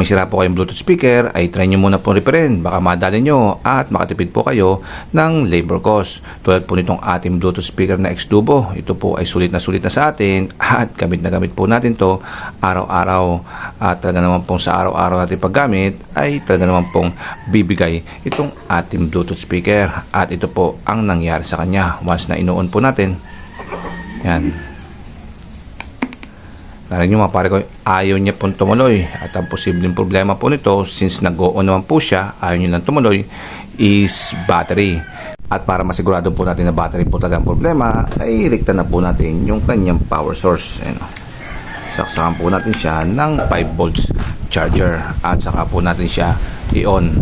may sira po kayong Bluetooth speaker, ay try nyo muna po reparin. Baka madali nyo at makatipid po kayo ng labor cost. Tulad po nitong ating Bluetooth speaker na X-Dubo. Ito po ay sulit na sulit na sa atin at gamit na gamit po natin to araw-araw. At talaga naman pong sa araw-araw natin paggamit ay talaga naman pong bibigay itong ating Bluetooth speaker. At ito po ang nangyari sa kanya once na inuon po natin. Yan. Narinig nyo mga pare ko, ayaw niya pong tumuloy. At ang posibleng problema po nito, since nag-o naman po siya, ayaw niya lang tumuloy, is battery. At para masigurado po natin na battery po talaga ang problema, ay irekta na po natin yung kanyang power source. Ayan, o. Saksakan po natin siya ng 5 volts charger. At saka po natin siya i-on.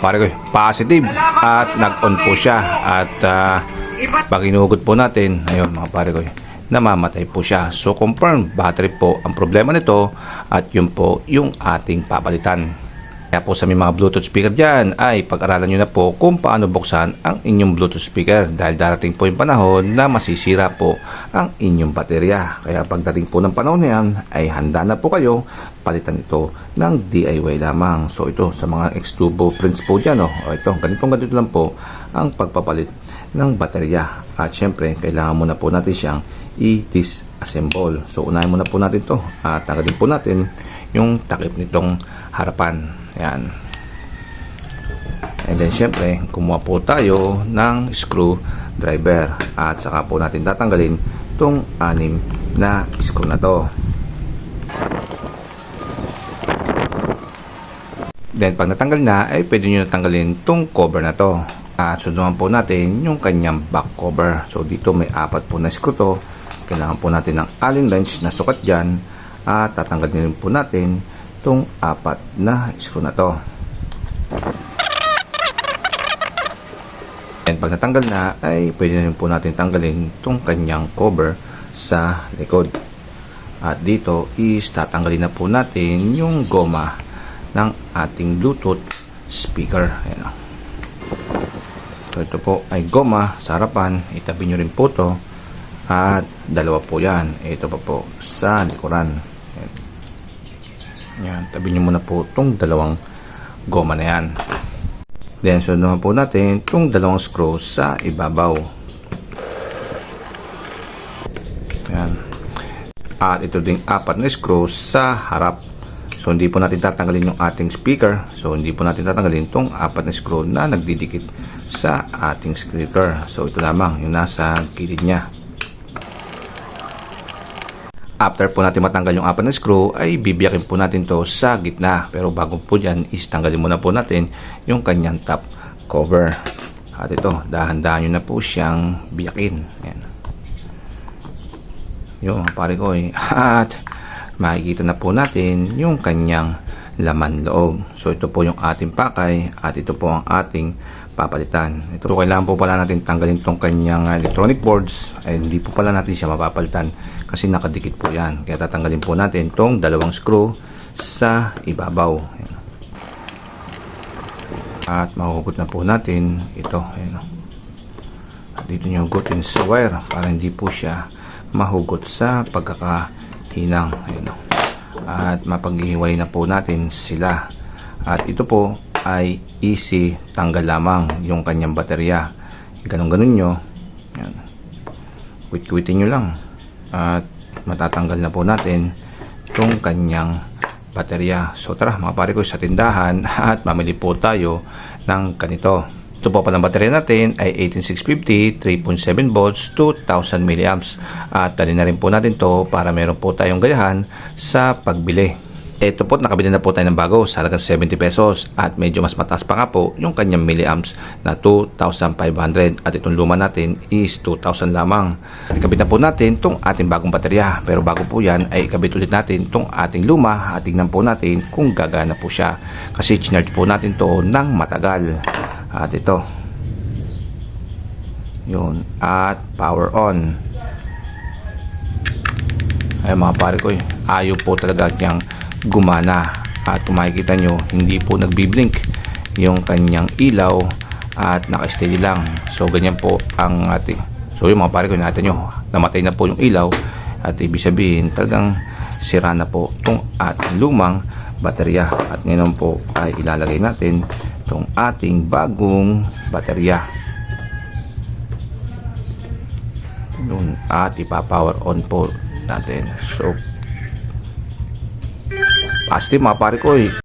Pare ko, positive. At nag-on po siya. At ah, pag po natin, ayun mga pare ko, namamatay po siya. So confirm, battery po ang problema nito at yun po yung ating papalitan. Kaya po sa mga Bluetooth speaker dyan ay pag-aralan nyo na po kung paano buksan ang inyong Bluetooth speaker dahil darating po yung panahon na masisira po ang inyong baterya. Kaya pagdating po ng panahon na yan ay handa na po kayo palitan ito ng DIY lamang. So ito sa mga X-Tubo prints po dyan. Oh. O, ito, ganitong ganito lang po ang pagpapalit ng baterya. At syempre, kailangan muna po natin siyang i-disassemble. So, unahin muna po natin to At tanggalin po natin yung takip nitong harapan. Yan. And then, syempre, kumuha po tayo ng screw driver. At saka po natin tatanggalin itong anim na screw na to. Then, pag natanggal na, ay pwede nyo natanggalin itong cover na to. At sunduan po natin yung kanyang back cover. So dito may apat po na screw to. Kailangan po natin ng allen wrench na sukat dyan. At tatanggalin rin po natin itong apat na screw na to. And pag natanggal na, ay pwede na rin po natin tanggalin itong kanyang cover sa likod. At dito is tatanggalin na po natin yung goma ng ating Bluetooth speaker. Ayan o. So ito po ay goma sa harapan. Itabi nyo rin po to. At dalawa po yan. Ito pa po sa likuran. Yan. Tabi nyo muna po itong dalawang goma na yan. Then sunod naman po natin itong dalawang screw sa ibabaw. Yan. At ito ding apat na screw sa harap. So hindi po natin tatanggalin yung ating speaker. So hindi po natin tatanggalin itong apat na screw na nagdidikit sa ating speaker. So ito lamang yung nasa gilid niya. After po natin matanggal yung apat na screw ay bibiyakin po natin to sa gitna. Pero bago po dyan is tanggalin muna po natin yung kanyang top cover. At ito, dahan-dahan nyo na po siyang biyakin. Ayan. Yung pare ko eh. At makikita na po natin yung kanyang laman loob. So ito po yung ating pakay at ito po ang ating papalitan. Ito po kailangan po pala natin tanggalin itong kanyang electronic boards ay hindi po pala natin siya mapapalitan kasi nakadikit po yan. Kaya tatanggalin po natin itong dalawang screw sa ibabaw. At mahuhugot na po natin ito. Ayan. At dito nyo hugutin sa wire para hindi po siya mahugot sa pagkakahinang. Ayan. At mapaghihiwalay na po natin sila. At ito po ay easy tanggal lamang yung kanyang baterya. Ganon-ganon nyo. Ayan. Quit-quitin nyo lang. At matatanggal na po natin itong kanyang baterya. So tara mga pare ko sa tindahan at mamili po tayo ng ganito. Ito po palang baterya natin ay 18650, 3.7 volts, 2000 milliamps. At dali na rin po natin to para meron po tayong gayahan sa pagbili. Ito po, nakabili na po tayo ng bago sa halagang 70 pesos at medyo mas mataas pa nga po yung kanyang milliamps na 2,500 at itong luma natin is 2,000 lamang. Ikabit na po natin itong ating bagong baterya pero bago po yan ay ikabit ulit natin itong ating luma at tingnan po natin kung gagana po siya kasi chinarge po natin to ng matagal. At ito. Yun. At power on. Ay mga pare ko eh. Ayaw po talaga niyang gumana. At makikita nyo, hindi po nagbiblink yung kanyang ilaw at naka-steady lang. So ganyan po ang ating. So yung mga pare ko natin nyo, namatay na po yung ilaw At ibig sabihin, talagang sira na po itong ating lumang baterya. At ngayon po ay ilalagay natin itong ating bagong baterya. Yun, at ipa-power on po natin. So, positive mga pare ko eh.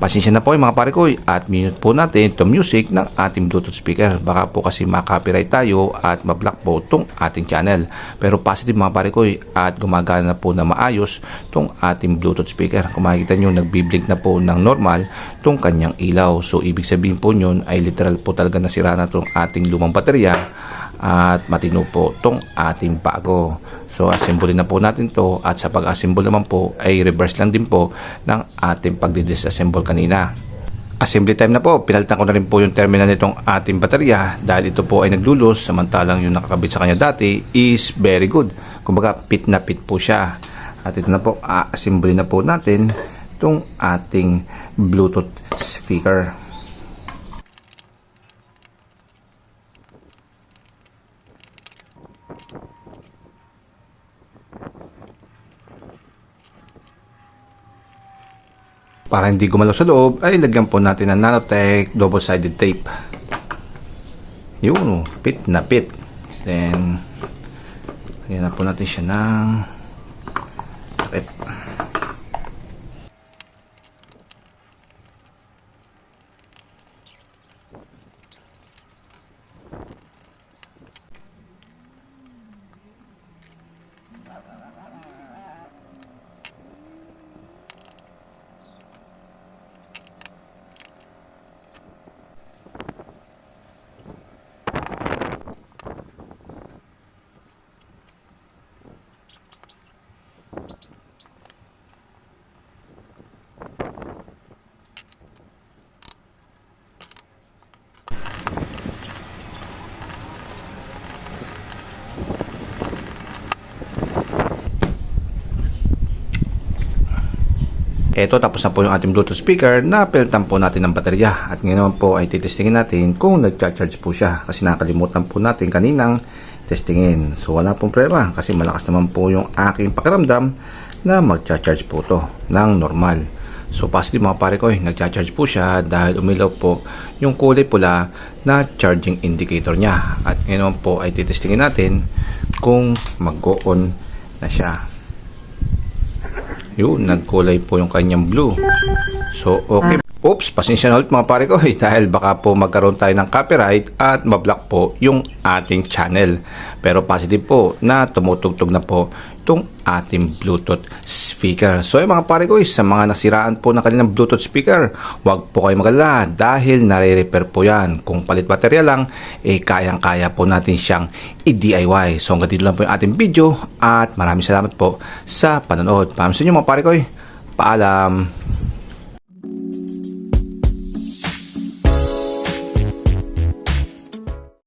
Pasensya na po mga pare ko at minute po natin itong music ng ating Bluetooth speaker. Baka po kasi makapiright tayo at mablock po itong ating channel. Pero positive mga pare ko at gumagana na po na maayos itong ating Bluetooth speaker. Kung makikita nyo nagbiblink na po ng normal itong kanyang ilaw. So ibig sabihin po nyon ay literal po talaga nasira na itong ating lumang baterya at matino po itong ating bago. So assemble na po natin to at sa pag-assemble naman po ay reverse lang din po ng ating pagdi-disassemble kanina. Assembly time na po, pinalitan ko na rin po yung terminal nitong ating baterya dahil ito po ay naglulos samantalang yung nakakabit sa kanya dati is very good. Kumbaga pit na pit po siya. At ito na po, a-assembly na po natin itong ating Bluetooth speaker. Para hindi gumalaw sa loob, ay lagyan po natin ng Nanotech double-sided tape. Yun, oh, pit na pit. Then, lagyan na po natin siya ng takip. Ito, tapos na po yung ating Bluetooth speaker na pilitan po natin ng baterya. At ngayon po ay titestingin natin kung nag-charge po siya. Kasi nakalimutan po natin kaninang testingin. So wala pong problema kasi malakas naman po yung aking pakiramdam na mag-charge po to ng normal. So positive mga pare ko, eh, nag-charge po siya dahil umilaw po yung kulay pula na charging indicator niya. At ngayon po ay titestingin natin kung mag-on na siya. Yun, nagkulay po yung kanyang blue. So, okay. Oops, pasensya na ulit mga pare ko eh, dahil baka po magkaroon tayo ng copyright at mablock po yung ating channel. Pero positive po na tumutugtog na po itong ating Bluetooth speaker. So, yung mga pare ko eh, sa mga nasiraan po ng kanilang Bluetooth speaker, huwag po kayo magalala dahil nare-repair po yan. Kung palit baterya lang, eh kayang-kaya po natin siyang i-DIY. So, hanggang dito lang po yung ating video at maraming salamat po sa panonood. Paalam sa inyo mga pare ko eh. Paalam!